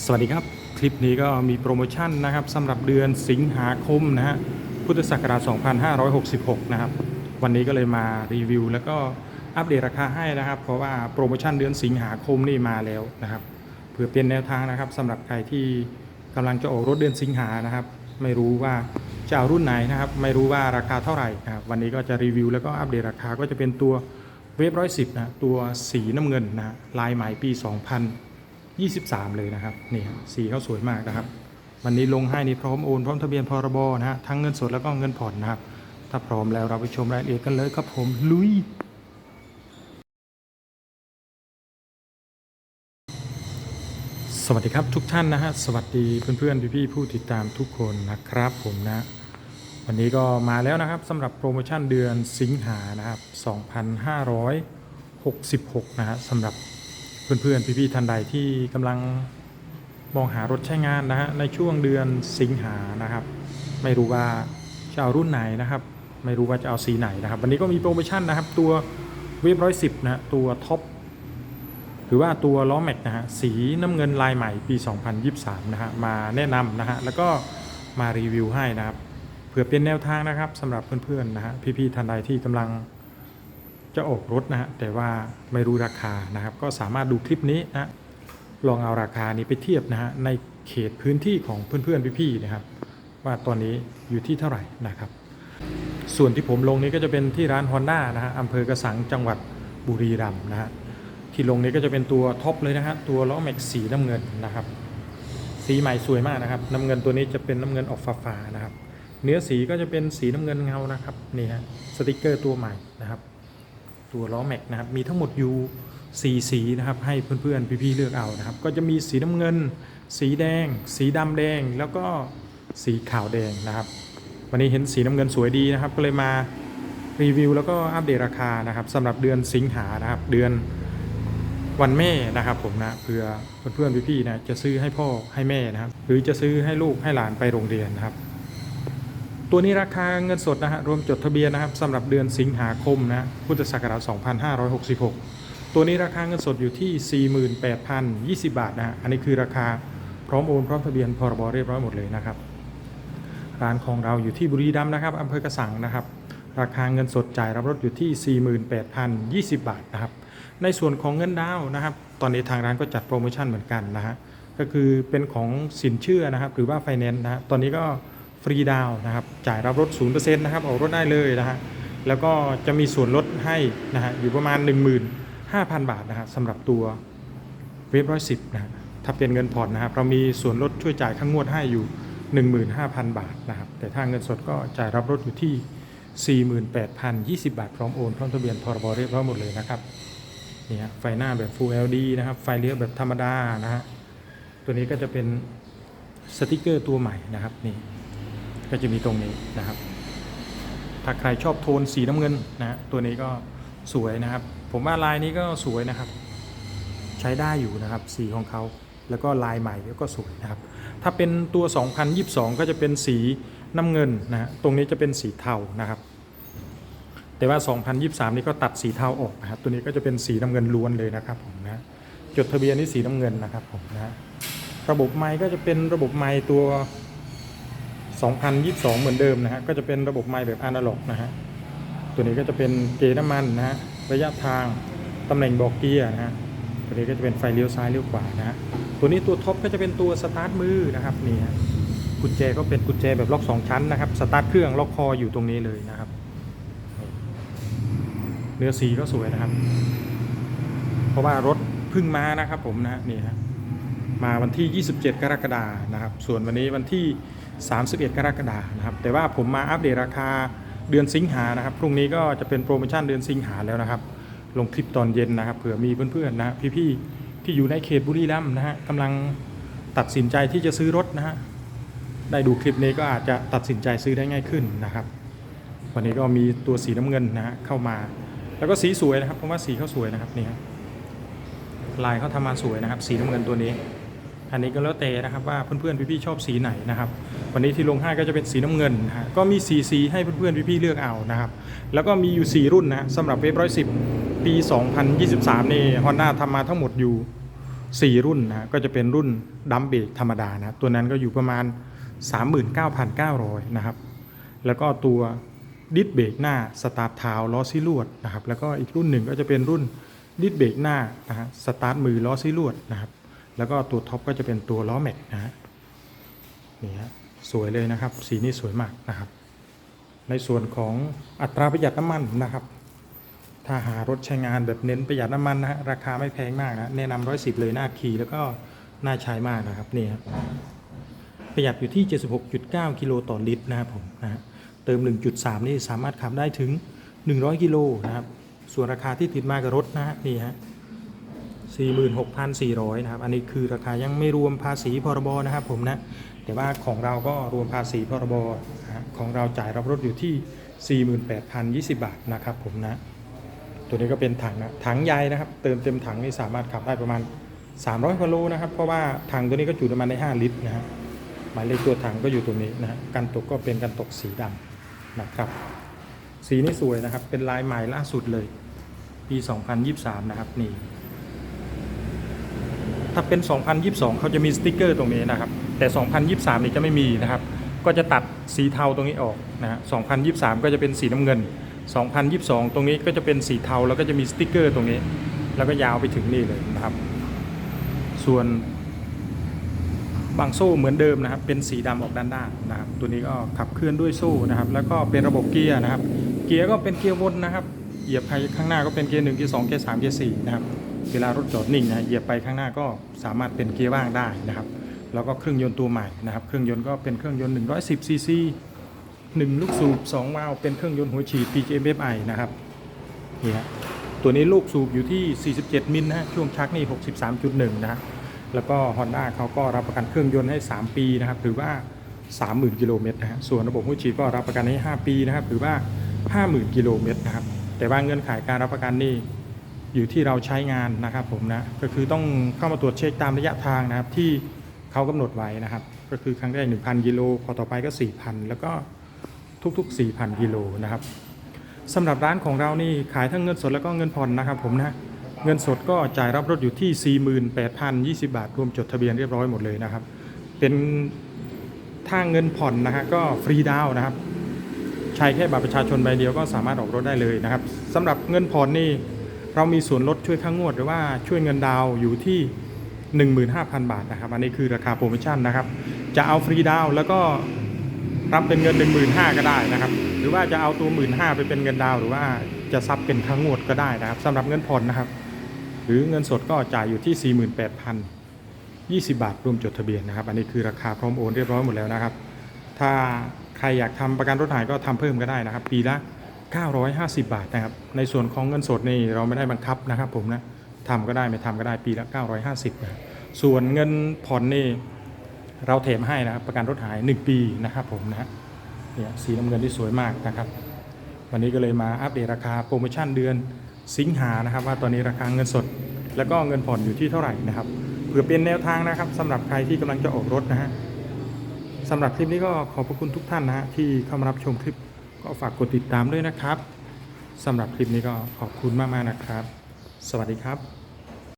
สวัสดีครับ คลิปนี้ก็มีโปรโมชั่นนะครับสำหรับเดือนสิงหาคมนะฮะพุทธศักราช 2566 นะครับ วันนี้ก็เลยมารีวิว แล้วก็อัปเดตราคาให้นะครับ เพราะว่าโปรโมชั่นเดือนสิงหาคมนี่มาแล้วนะครับเพื่อเป็นแนวทางนะครับสำหรับใครที่กำลังจะออกรถเดือนสิงหานะครับ ไม่รู้ว่าจะเอารุ่นไหนนะครับ ไม่รู้ว่าราคาเท่าไหร่นะครับวันนี้ก็จะรีวิว แล้วก็อัปเดตราคาก็จะเป็นตัวเวฟร้อยสิบนะตัวสีน้ำเงินนะฮะลายใหม่ปี 2000 23 เลยนะครับนี่สีเขาสวยมากนะครับ วันนี้ลงให้นี่พร้อมโอนพร้อมทะเบียนพรบนะฮะทั้งเงินสดแล้วก็เงินผ่อนนะครับ ถ้าพร้อมแล้วเราไปชมรายละเอียดกันเลยครับผมลุยสวัสดีครับทุกท่านนะฮะสวัสดีเพื่อนๆพี่ๆผู้ติดตามทุกคนนะครับผมนะวันนี้ก็มาแล้วนะครับสำหรับโปรโมชั่นเดือนสิงหานะครับ 2566 นะฮะสำหรับ เพื่อนๆ พี่ๆท่านใดที่กำลังมองหารถใช้งานนะฮะในช่วงเดือนสิงหานะครับ ไม่รู้ว่าจะเอารุ่นไหนนะครับ ไม่รู้ว่าจะเอาสีไหนนะครับ วันนี้ก็มีโปรโมชั่นนะครับ ตัวเวฟร้อยสิบนะฮะตัวท็อปหรือว่าตัวล้อแม็กนะฮะสีน้ำเงินลายใหม่ปี 2023 นะฮะมาแนะนำนะฮะแล้วก็มารีวิวให้นะครับเผื่อเป็นแนวทางนะครับสำหรับเพื่อนๆนะฮะพี่ๆท่านใดที่กำลัง จะออกรถนะฮะแต่ว่าไม่รู้ราคานะครับ ก็สามารถดูคลิปนี้นะลองเอาราคานี้ไปเทียบนะฮะในเขตพื้นที่ของเพื่อนๆพี่ๆนะครับ ว่าตอนนี้อยู่ที่เท่าไหร่นะครับ ส่วนที่ผมลงนี้ก็จะเป็นที่ร้าน Honda นะฮะอำเภอกระสังจังหวัดบุรีรัมย์นะฮะที่ลงนี้ก็จะเป็นตัวท็อปเลยนะฮะตัวล้อแม็กสีน้ำเงินนะครับ สีใหม่สวยมากนะครับ น้ำเงินตัวนี้จะเป็นน้ำเงินออกฟ้าๆนะครับ เนื้อสีก็จะเป็นสีน้ำเงินเงานะครับนี่ฮะสติกเกอร์ตัวใหม่นะครับ ตัวล้อแม็กนะครับมีทั้งหมดอยู่สีสีนะครับให้เพื่อนๆพี่ๆเลือกเอานะครับ ก็จะมีสีน้ำเงิน สีแดง สีดำแดงแล้วก็สีขาวแดงนะครับ วันนี้เห็นสีน้ำเงินสวยดีนะครับ ก็เลยมารีวิวแล้วก็อัปเดตราคานะครับสำหรับเดือนสิงหานะครับ เดือนวันแม่นะครับผมนะเพื่อเพื่อนๆพี่ๆนะจะซื้อให้พ่อให้แม่นะครับ หรือจะซื้อให้ลูกให้หลานไปโรงเรียนนะครับ ตัวนี้ราคาเงินสดนะฮะรวมจดทะเบียนนะครับสำหรับเดือนสิงหาคมนะพุทธศักราช2566 ตัวนี้ราคาเงินสดอยู่ที่ 48,020 บาทนะฮะอันนี้คือราคาพร้อมโอนพร้อมทะเบียนพรบเรียบร้อยหมดเลยนะครับร้านของเราอยู่ที่บุรีรัมย์นะครับอำเภอกระสังนะครับ ราคาเงินสดจ่ายรับรถอยู่ที่ 48,020 บาทนะครับในส่วนของเงินดาวนะครับ ตอนนี้ทางร้านก็จัดโปรโมชั่นเหมือนกันนะฮะก็คือเป็นของสินเชื่อนะครับหรือว่าไฟแนนซ์นะตอนนี้ก็ ฟรีดาวนะครับ จ่ายรับรถ 0%นะครับออกรถได้เลยนะฮะแล้วก็จะมีส่วนลดให้นะฮะอยู่ประมาณ 15,000 บาทนะฮะสำหรับตัวเวฟร้อยสิบนะฮะถ้าเป็นเงินผ่อนนะครับเรามีส่วนลดช่วยจ่ายข้างงวดให้อยู่ 15,000 บาทนะครับแต่ถ้าเงินสดก็จ่ายรับรถอยู่ที่ 48,020 บาท พร้อมโอนพร้อมทะเบียนพรบเรียบร้อยหมดเลยนะครับนี่ฮะไฟหน้าแบบ Full LED นะครับไฟเลี้ยวแบบธรรมดานะฮะตัวนี้ก็จะเป็นสติกเกอร์ตัวใหม่นะครับนี่ ก็จะมีตรงนี้นะครับ ถ้าใครชอบโทนสีน้ำเงินนะตัวนี้ก็สวยนะครับ ผมว่าลายนี้ก็สวยนะครับ ใช้ได้อยู่นะครับสีของเขาแล้วก็ลายใหม่ก็สวยนะครับ ถ้าเป็นตัว 2022 ก็จะเป็นสีน้ำเงินนะตรงนี้จะเป็นสีเทานะครับ แต่ว่า 2023 นี่ก็ตัดสีเทาออกนะครับ ตัวนี้ก็จะเป็นสีน้ำเงินล้วนเลยนะครับผมนะจดทะเบียนนี่สีน้ำเงินนะครับผมนะระบบไม้ก็จะเป็นระบบไม้ตัว 2022 เหมือนเดิมนะฮะ ก็จะเป็นระบบไม้แบบอนาล็อกนะฮะ ตัวนี้ก็จะเป็นเกจน้ำมันนะฮะ ระยะทาง ตำแหน่งบอกเกียร์นะฮะ ตัวนี้ก็จะเป็นไฟเลี้ยวซ้ายเลี้ยวขวานะฮะ ตัวนี้ตัวท็อปก็จะเป็นตัวสตาร์ทมือนะครับนี่ฮะ กุญแจก็เป็นกุญแจแบบล็อกสองชั้นนะครับ สตาร์ทเครื่องล็อกคออยู่ตรงนี้เลยนะครับ เนื้อสีก็สวยนะครับ เพราะว่ารถเพิ่งมานะครับผมนะนี่ฮะ มาวันที่ 27 กรกฎานะครับ ส่วนวันนี้วันที่ 31 กรกฎาคมนะครับแต่ว่าผมมาอัปเดตราคาเดือนสิงหานะครับ พรุ่งนี้ก็จะเป็นโปรโมชั่นเดือนสิงหาแล้วนะครับ ลงคลิปตอนเย็นนะครับเผื่อมีเพื่อนๆนะพี่ๆที่อยู่ในเขตบุรีรัมย์นะฮะกำลังตัดสินใจที่จะซื้อรถนะฮะได้ดูคลิปนี้ก็อาจจะตัดสินใจซื้อได้ง่ายขึ้นนะครับ วันนี้ก็มีตัวสีน้ำเงินนะฮะเข้ามา แล้วก็สีสวยนะครับเพราะว่าสีเขาสวยนะครับนี่ครับลายเขาทำมาสวยนะครับ สีน้ำเงินตัวนี้ อันนี้ก็แล้วแต่นะครับว่าเพื่อนๆพี่ๆชอบสีไหนนะครับ วันนี้ที่ลงให้ก็จะเป็นสีน้ำเงินนะฮะก็มีสีสีให้เพื่อนๆพี่ๆเลือกเอานะครับ แล้วก็มีอยู่ 4 รุ่นนะฮะสำหรับเวฟร้อยสิบปี 2023 นี่ฮอนด้าทำมาทั้งหมดอยู่ 4 รุ่นนะฮะก็จะเป็นรุ่นดัมเบรกธรรมดานะตัวนั้นก็อยู่ประมาณ 39,900 นะครับ แล้วก็ตัวดิสเบรกหน้าสตาร์ทเท้าล้อซี่ลวดนะครับแล้วก็อีกรุ่นหนึ่งก็จะเป็นรุ่นดิสเบรกหน้านะฮะสตาร์ทมือล้อซี่ลวดนะครับ แล้วก็ตัวท็อปก็จะเป็นตัวล้อแม็กนะฮะนี่ฮะสวยเลยนะครับ สีนี้สวยมากนะครับ ในส่วนของอัตราประหยัดน้ำมันนะครับ ถ้าหารถใช้งานแบบเน้นประหยัดน้ำมันนะฮะราคาไม่แพงมากนะแนะนำร้อยสิบเลยน่าขี่แล้วก็น่าใช้มากนะครับนี่ครับประหยัดอยู่ที่ 76.9 กิโลต่อลิตรนะครับผมนะฮะเติม 1.3 นี่สามารถขับได้ถึง 100 กิโลนะครับ ส่วนราคาที่ติดมากับรถนะฮะนี่ฮะ 46,400นะครับ อันนี้คือราคายังไม่รวมภาษีพรบนะครับผมนะ แต่ว่าของเราก็รวมภาษีพรบของเราจ่ายรับรถอยู่ที่ 48,020 บาทนะครับผมนะ ตัวนี้ก็เป็นถังนะถังใหญ่นะครับ เติมเต็มถังนี่สามารถขับได้ประมาณ 300กิโลนะครับ เพราะว่าถังตัวนี้ก็จุน้ำมันได้ 5 ลิตรนะฮะหมายเลขตัวถังก็อยู่ตรงนี้นะฮะกันตกก็เป็นกันตกสีดำนะครับ สีนี้สวยนะครับ เป็นลายใหม่ล่าสุดเลย ปี 2023 นะครับนี่ ถ้าเป็น 2022 เขาจะมีสติกเกอร์ตรงนี้นะครับ แต่ 2023 นี่จะไม่มีนะครับ ก็จะตัดสีเทาตรงนี้ออกนะฮะ2023 ก็จะเป็นสีน้ำเงิน 2022 ตรงนี้ก็จะเป็นสีเทาแล้วก็จะมีสติกเกอร์ตรงนี้ แล้วก็ยาวไปถึงนี่เลยนะครับ ส่วนบางโซ่เหมือนเดิมนะครับ เป็นสีดำออกด้านด้านะครับ ตัวนี้ก็ขับเคลื่อนด้วยโซ่นะครับ แล้วก็เป็นระบบเกียร์นะครับ เกียร์ก็เป็นเกียร์วนนะครับ เหยียบไปข้างหน้าก็เป็นเกียร์หนึ่งเกียร์สองเกียร์สามเกียร์สี่นะครับ เวลารถจอดนิ่งนะเหยียบไปข้างหน้าก็สามารถเป็นเกียร์ว่างได้นะครับ แล้วก็เครื่องยนต์ตัวใหม่นะครับ เครื่องยนต์ก็เป็นเครื่องยนต์110ซีซี1ลูกสูบ2วาล์วเป็นเครื่องยนต์หัวฉีด PGMFI นะครับนี่ฮะตัวนี้ลูกสูบอยู่ที่ 47 มิลนะฮะช่วงชักนี่ 63.1นะฮะแล้วก็ Honda เขาก็รับประกันเครื่องยนต์ให้ 3 ปีนะครับหรือว่า 30,000 กิโลเมตรนะฮะส่วนระบบหัวฉีดก็รับประกันให้ 5 ปีนะครับหรือว่า 50,000 กิโลเมตรนะครับแต่ว่าเงื่อนไขการรับประกันนี่ อยู่ที่เราใช้งานนะครับผมนะก็คือต้องเข้ามาตรวจเช็คตามระยะทางนะครับ ที่เขากำหนดไว้นะครับ ก็คือครั้งแรก1,000กิโลพอต่อไปก็ 4,000 แล้วก็ทุกๆ 4,000กิโลนะครับสำหรับร้านของเรานี่ขายทั้งเงินสดแล้วก็เงินผ่อนนะครับผมนะเงินสดก็จ่ายรับรถอยู่ที่ 48,020 บาท รวมจดทะเบียนเรียบร้อยหมดเลยนะครับ เป็นถ้าเงินผ่อนนะฮะก็ฟรีดาวน์นะครับ ใช้แค่บัตรประชาชนใบเดียวก็สามารถออกรถได้เลยนะครับสำหรับเงินผ่อนนี่ เรามีส่วนลดช่วยค่างวดหรือว่าช่วยเงินดาวอยู่ที่ 15,000 บาทนะครับ อันนี้คือราคาโปรโมชั่นนะครับ จะเอาฟรีดาวแล้วก็รับเป็นเงิน 15,000ก็ได้นะครับ หรือว่าจะเอาตัว 15,000ไปเป็นเงินดาวหรือว่าจะซับเป็นค่างวดก็ได้นะครับสำหรับเงินผ่อนนะครับ หรือเงินสดก็จ่ายอยู่ที่ 48,000 20 บาทรวมจดทะเบียนนะครับ อันนี้คือราคาพร้อมโอนเรียบร้อยหมดแล้วนะครับ ถ้าใครอยากทำประกันรถหายก็ทำเพิ่มก็ได้นะครับ ปีละ 950 บาทนะครับ ในส่วนของเงินสดนี่เราไม่ได้บังคับนะครับผมนะทำก็ได้ไม่ทำก็ได้ปีละ 950นะส่วนเงินผ่อนนี่เราเถมให้นะครับประกันรถหาย 1 ปีนะครับผมนะเนี่ยสีน้ำเงินที่สวยมากนะครับ วันนี้ก็เลยมาอัปเดตราคาโปรโมชั่นเดือนสิงหานะครับ ว่าตอนนี้ราคาเงินสด แล้วก็เงินผ่อนอยู่ที่เท่าไหร่นะครับเพื่อเป็นแนวทางนะครับสำหรับใครที่กำลังจะออกรถนะฮะสำหรับคลิปนี้ก็ขอบพระคุณทุกท่านนะฮะที่เข้ามารับชมคลิป ก็ฝากกดติดตามด้วยนะครับสำหรับคลิปนี้ก็ขอบคุณมาก ๆ นะครับ สวัสดีครับ